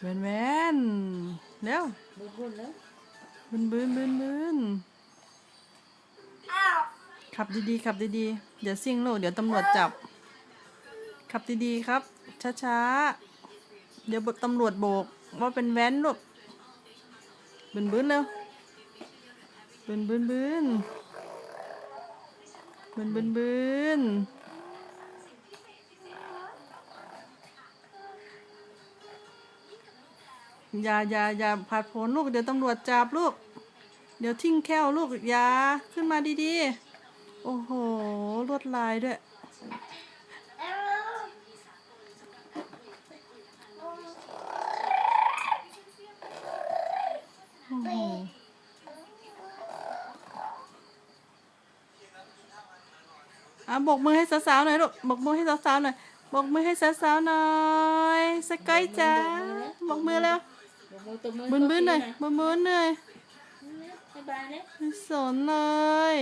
แวนแวนเร็วบุญบุญแล้วบืนบืนบืนบืนขับดีๆขับดีๆอย่าซิ่งลูกเดี๋ยวตำรวจจับ ขับดีๆครับ ช้าๆ เดี๋ยวตำรวจโบก ว่าเป็นแว้นลูกบืนบืนเร็วบืนบืนบืนบืนบืนบืน อย่าอย่าอย่าผัดโผนลูกเดี๋ยวตำรวจจับลูก เดี๋ยวทิ้งแค้วลูกอย่าขึ้นมาดีๆ โอ้โหลวดลายด้วย โอ้โหอะบกมือให้สาวๆหน่อยลูกบกมือให้สาวๆหน่อยบกมือให้สาวๆหน่อยสกายจ้าบกมือแล้ว บุญบุญตัวมือบืนบืนๆหน่อยบืนบืนๆหน่อยบ๊ายบายเลย ไม่สนเลย